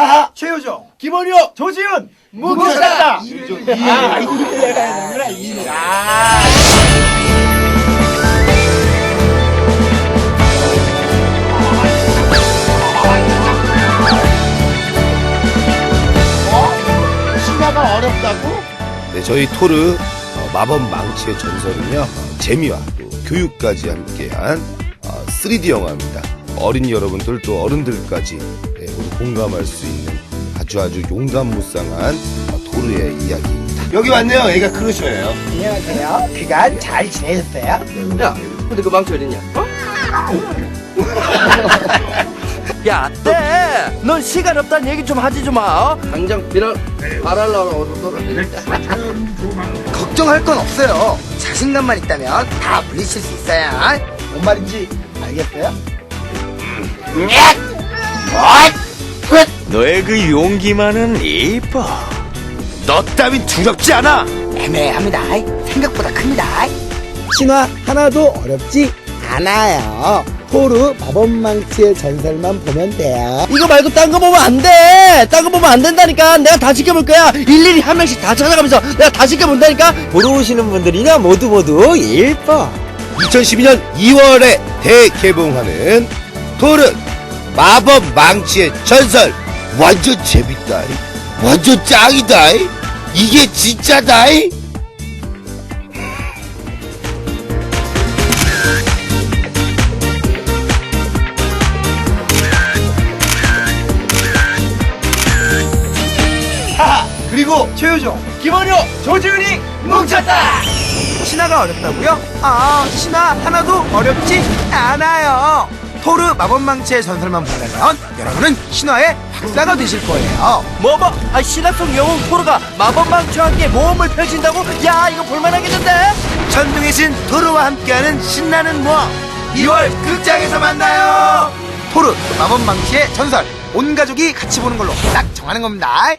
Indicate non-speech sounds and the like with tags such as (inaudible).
하하 최효정 김원효 조지훈 묵혔다. 아 이거구나 이 아. 어? 신화가 어렵다고? 네, 저희 토르 어, 마법 망치의 전설은요 어, 재미와 또 교육까지 함께한 어, 3D 영화입니다. 어린이 여러분들 또 어른들까지 공감할 수 있는 아주 아주 용감무쌍한 어, 토르의 이야기입니다. 여기 왔네요. 애가 크루셔예요. 안녕하세요 그간 잘 지내셨어요? 야, 근데 그 망치 어딨냐? 어? (laughs) 야, 때! 넌 시간 없다는 얘기 좀 하지 좀 마. 어? 당장 비랑 바랄라고 어서 떨어. 걱정할 건 없어요. 자신감만 있다면 다 물리칠 수 있어요. 뭔 말인지 알겠어요? 너의 그 용기만은 이뻐. 너 따윈 두렵지 않아. 애매합니다. 생각보다 큽니다. 신화 하나도 어렵지 않아요. 토르 마법망치의 전설만 보면 돼요. 이거 말고 딴 거 보면 안 돼! 딴 거 보면 안 된다니까! 내가 다 지켜볼 거야! 일일이 한 명씩 다 찾아가면서 내가 다 지켜본다니까! 보러 오시는 분들이나 모두 모두 일뻐. 2012년 2월에 대개봉하는 토르 마법 망치의 전설 완전 재밌다. 완전 짱이다. 이게 진짜다. 하하 그리고 최효정 김원효 조지훈이 뭉쳤다 신화가 어렵다고요? 아, 신화 하나도 어렵지 않아요. 토르 마법망치의 전설만 보려면 여러분은 신화의 박사가 되실 거예요. 뭐, 뭐, 아, 신화 속 영웅 토르가 마법망치와 함께 모험을 펼친다고? 야, 이거 볼만하겠는데? 천둥의 신 토르와 함께하는 신나는 모험 2월 극장에서 만나요. 토르 마법망치의 전설 온 가족이 같이 보는 걸로 딱 정하는 겁니다.